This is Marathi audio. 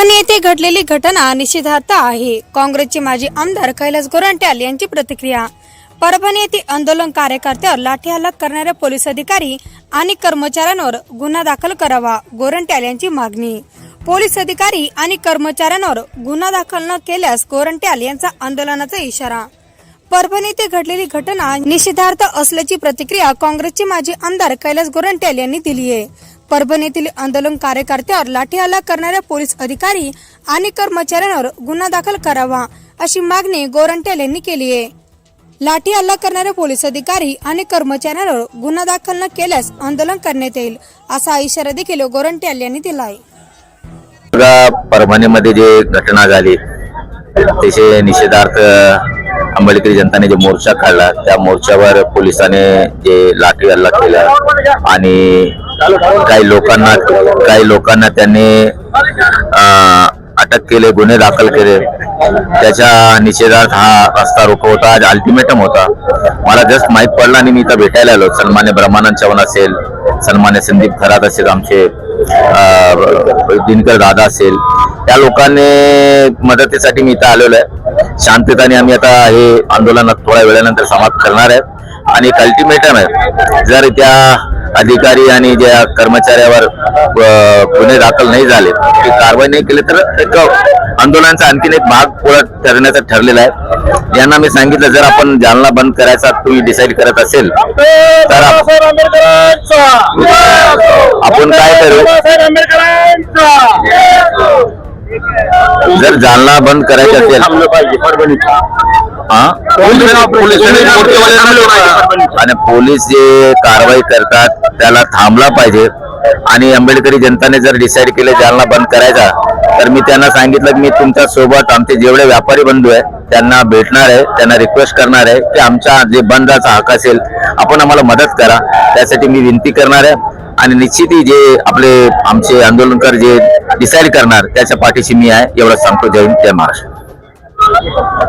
परभणी येथे घडलेली घटना निषेधार्थ आहे. काँग्रेसचे माजी आमदार कैलास गोरंट्याल यांची प्रतिक्रिया. परभणी येथे आंदोलन कार्यकर्त्यावर लाठीहल्ला करणाऱ्या पोलीस अधिकारी आणि कर्मचाऱ्यांवर गुन्हा दाखल करावा गोरंट्याल यांची मागणी. पोलीस अधिकारी आणि कर्मचाऱ्यांवर गुन्हा दाखल न केल्यास गोरंट्याल यांचा आंदोलनाचा इशारा. परभणी येथे घडलेली घटना निषेधार्थ असल्याची प्रतिक्रिया काँग्रेसचे माजी आमदार कैलास गोरंट्याल यांनी दिली आहे परभणीतील आंदोलन कार्यकर्त्यावर लाठीहल्ला करणाऱ्या पोलीस अधिकारी आणि कर्मचाऱ्यांवर गुन्हा दाखल करावा अशी मागणी गोरंट्याल यांनी केली आहे. लाठी हल्ला करणारे पोलीस अधिकारी आणि कर्मचाऱ्यांवर गुन्हा दाखल न केल्यास आंदोलन करण्यात येईल असा इशारा देखील गोरंट्याल यांनी दिला आहे. परभणीमध्ये जे घटना झाली त्याचे निषेधार्थ आंबेडकरी जनताने जे मोर्चा काढला त्या मोर्चावर पोलिसाने जे लाठी हल्ला केला आणि काही लोकांना काही लोकांना त्यांनी अटक केले गुन्हे दाखल केले. त्याच्या निषेधात हा रस्ता रोको होता आज अल्टिमेटम होता. मला जस्ट माहीत पडला आणि मी इथं भेटायला आलो. सन्मान्य ब्रह्मानंद चव्हाण असेल सन्मान्य संदीप खरात असेल आमचे अं, दिनकर दादा असेल त्या लोकांनी मदतीसाठी मी इथं आलेलो आहे. शांततेने आम्ही आता हे आंदोलन थोड्या वेळानंतर समाप्त करणार आहे. आणि एक अल्टिमेटम आहे. जर त्या अधिकारी आणि ज्या कर्मचाऱ्यावर गुन्हे दाखल नाही झाले ती कारवाई नाही केली तर एक आंदोलनाचा आणखीन एक भाग पुढे ठरण्याचं ठरलेला आहे. यांना मी सांगितलं जर आपण जालना बंद करायचा तुम्ही डिसाईड करत असेल तर आप- आपण काय करू? जर जालना बंद करायचं असेल हा? आणि पोलीस जे कारवाई करतात त्याला थांबला पाहिजे. आणि आंबेडकरी जनताने जर डिसाईड केले जालना बंद करायचा तर मी त्यांना सांगितलं की मी तुमच्यासोबत आमचे जेवढे व्यापारी बंधू आहे त्यांना भेटणार आहे त्यांना रिक्वेस्ट करणार आहे की आमचा जे बंदाचा हक असेल आपण आम्हाला मदत करा. त्यासाठी मी विनंती करणार आहे. आणि निश्चितही जे आपले आमचे आंदोलनकर जे डिसाईड करणार त्याच्या पाठीशी मी आहे एवढं सांगतो. जय जय महाराष्ट्र.